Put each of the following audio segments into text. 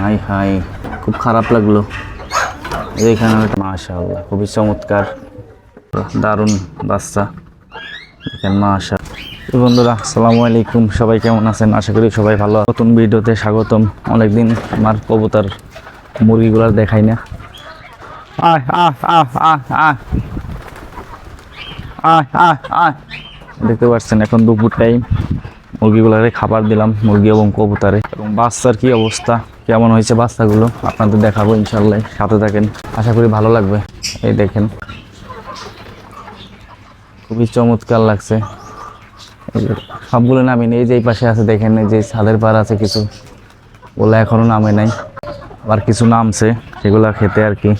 High high. খুব খারাপ লাগল। এখানে মাশাআল্লাহ, খুবই চমৎকার। দারুণ বাচ্চা দেখেন মাশা তো বন্ধুরা, আসসালামু আলাইকুম। সবাই কেমন আছেন? আশা করি সবাই ভালো নতুন ভিডিওতে স্বাগতম। অনেকদিন আমার কবুতর মুরগিগুলো দেখাই না। আয় দেখতে পাচ্ছেন, এখন দুপুর টাইম মুরগিগুলারে খাবার দিলাম, মুরগি এবং কবুতরে। এবং বাচ্চার কি অবস্থা? কেমন হয়েছে বাচ্চাগুলো? আপনাদের দেখাবো ইনশাল্লাহ সাথে থাকেন। আশা করি ভালো লাগবে। এই দেখেন। খুবই চমৎকার লাগছে। সবগুলো নামি নেই যে এই পাশে আছে, দেখেন এই যে ছাদের পার আছে কিছু। ওগুলো এখনও নামে নাই, আবার কিছু নামছে, সেগুলো খেতে আর কি।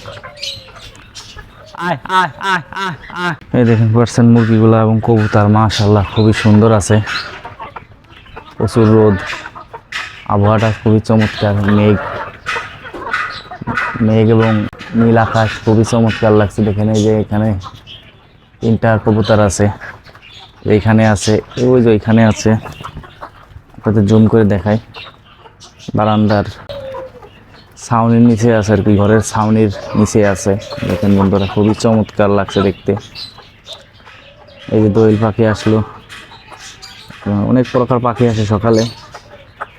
এই দেখেন, পারছেন মুরগিগুলো এবং কবুতর মাশাল্লাহ খুবই সুন্দর আছে। প্রচুর রোদ। আবহাওয়াটা খুবই চমৎকার, মেঘ মেঘ এবং নীল আকাশ খুবই চমৎকার লাগছে দেখেন, এই যে এখানে তিনটা কবুতর আছে, এইখানে আছে ওই যে ওইখানে আছে। আপনাদের জুম করে দেখাই। বারান্দার ছাউনির নিচে আছে আর কি, ঘরের ছাউনির নিচে আছে। দেখেন বন্ধুরা, খুবই চমৎকার লাগছে দেখতে। এই যে দোয়েল পাখি আসলো। অনেক প্রকার পাখি আসে সকালে।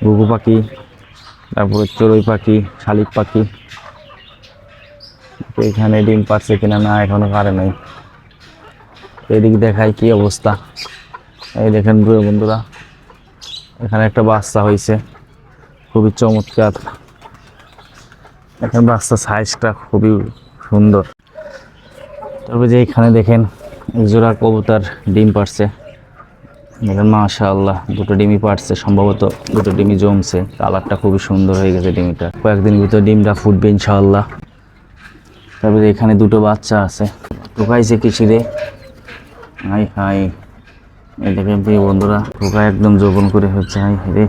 ঘুঘু পাখি, তারপরে চড়ুই পাখি, শালিক পাখি। এখানে ডিম পারছে কিনা না এখনও পারে নাই। এদিক দেখাই কি অবস্থা। এই দেখেন প্রিয় বন্ধুরা, এখানে একটা বাচ্চা হয়েছে। খুবই চমৎকার। এখানে বাচ্চা সাইজটা খুবই সুন্দর। তবে যে এখানে দেখেন জোড়া কবুতর ডিম পারছে। দেখেন মাশাআল্লাহ, দুটো ডিমই পারছে সম্ভবত দুটো ডিমই জমছে। কালারটা খুবই সুন্দর হয়ে গেছে ডিমিটা। কয়েকদিন ভিতর ডিমটা ফুটবে ইনশাআল্লাহ। তারপরে এখানে দুটো বাচ্চা আছে। ঢুকাইছে কিসিরে হাই হাই। দেখেন প্রিয় বন্ধুরা, ঢুকা একদম যৌবন করে হচ্ছে। হাই রে।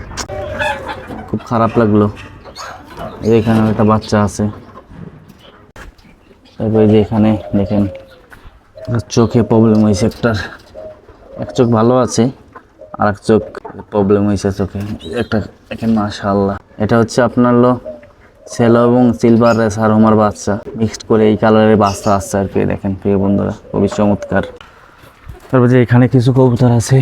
খুব খারাপ লাগল। এখানে একটা বাচ্চা আছে। তারপরে যে এখানে দেখেন, চোখে প্রবলেম হয়েছে একটার। এক চোখ ভালো আছে। আর এক চোখ প্রবলেম হয়েছে চোখে। একটা এখানে মাশাআল্লাহ। এটা হচ্ছে আপনার লো সেলো এবং সিলভার রেসার হোমার বাচ্চা। মিক্সড করে এই কালারের বাচ্চা আসছে আর কি দেখেন প্রিয় বন্ধুরা, খুবই চমৎকার। তারপর যে এখানে কিছু কবুতর আছে,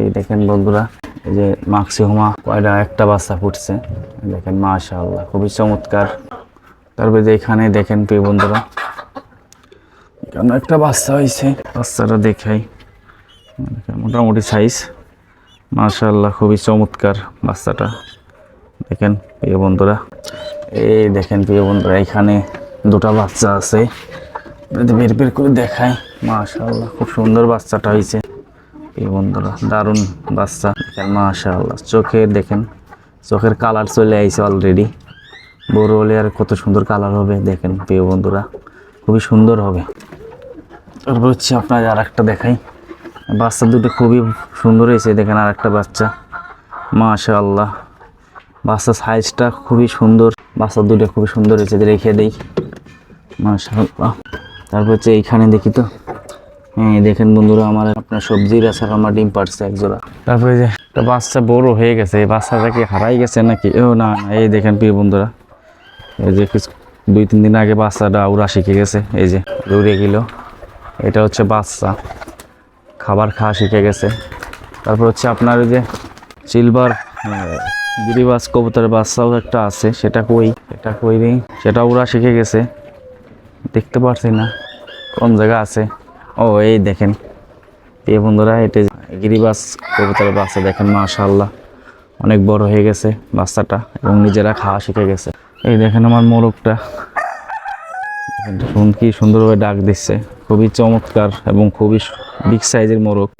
এই দেখেন বন্ধুরা, এই যে মাক্সি হোমা কয়টা একটা বাচ্চা ফুটছে দেখেন মাশাআল্লাহ, খুবই চমৎকার। তারপরে যে এখানে দেখেন প্রিয় বন্ধুরা, এখানে একটা বাচ্চা হয়েছে বাচ্চাটা দেখাই। মোটামুটি সাইজ মাশাআল্লাহ, খুবই চমৎকার বাচ্চাটা। দেখেন প্রিয় বন্ধুরা। এই দেখেন প্রিয় বন্ধুরা, এখানে দুটো বাচ্চা আছে। বের বের করে দেখাই, মাশাআল্লাহ, খুব সুন্দর বাচ্চাটা হয়েছে। প্রিয় বন্ধুরা, দারুণ বাচ্চা। দেখেন, মাশাআল্লাহ চোখে দেখেন, চোখের কালার চলে আইছে অলরেডি বড় হলে আর কত সুন্দর কালার হবে, দেখেন প্রিয় বন্ধুরা। খুবই সুন্দর হবে। তারপর হচ্ছে আপনার আর একটা দেখাই। বাচ্চা দুটো খুবই সুন্দর হয়েছে, দেখেন আর একটা বাচ্চা। মাশাআল্লাহ। বাচ্চার সাইজটা খুবই সুন্দর। বাচ্চা দুটো খুবই সুন্দর হয়েছে রেখে দেই। মাশাআল্লাহ। তারপর হচ্ছে এইখানে দেখি তো। হ্যাঁ দেখেন বন্ধুরা, আমার আপনার সবজির আচার আমার ডিম পারছে এক জোড়া। তারপরে যে একটা বাচ্চা বড় হয়ে গেছে, এই বাচ্চাটা কি হারাই গেছে নাকি? ও না এই দেখেন প্রিয় বন্ধুরা। এই যে দুই, তিন দিন আগে বাচ্চাটা উড়া শিখে গেছে, এই যে উড়ে গেল। এটা হচ্ছে বাচ্চা। খাবার খাওয়া শিখে গেছে। তারপর হচ্ছে আপনার ওই যে সিলভার গিরিবাস কবুতরের বাচ্চাও একটা আছে, সেটা কই? এটা কই নেই সেটা ওরা শিখে গেছে। দেখতে পারছি না, কোন জায়গা আছে? ও, এই দেখেন। এই বন্ধুরা, এটা গিরিবাস কবুতরের বাচ্চা, দেখেন মাশাআল্লাহ। অনেক বড় হয়ে গেছে বাচ্চাটা এবং নিজেরা খাওয়া শিখে গেছে। এই দেখেন আমার মোরগটা। শুন কি সুন্দরভাবে ডাক দিচ্ছে। খুবই চমৎকার এবং খুবই বিগ সাইজের মোরগ।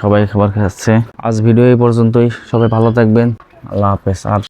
সবাই খাবার খাচ্ছে। আজ ভিডিও এই পর্যন্তই। সবাই ভালো থাকবেন। আল্লাহ হাফেজ। আর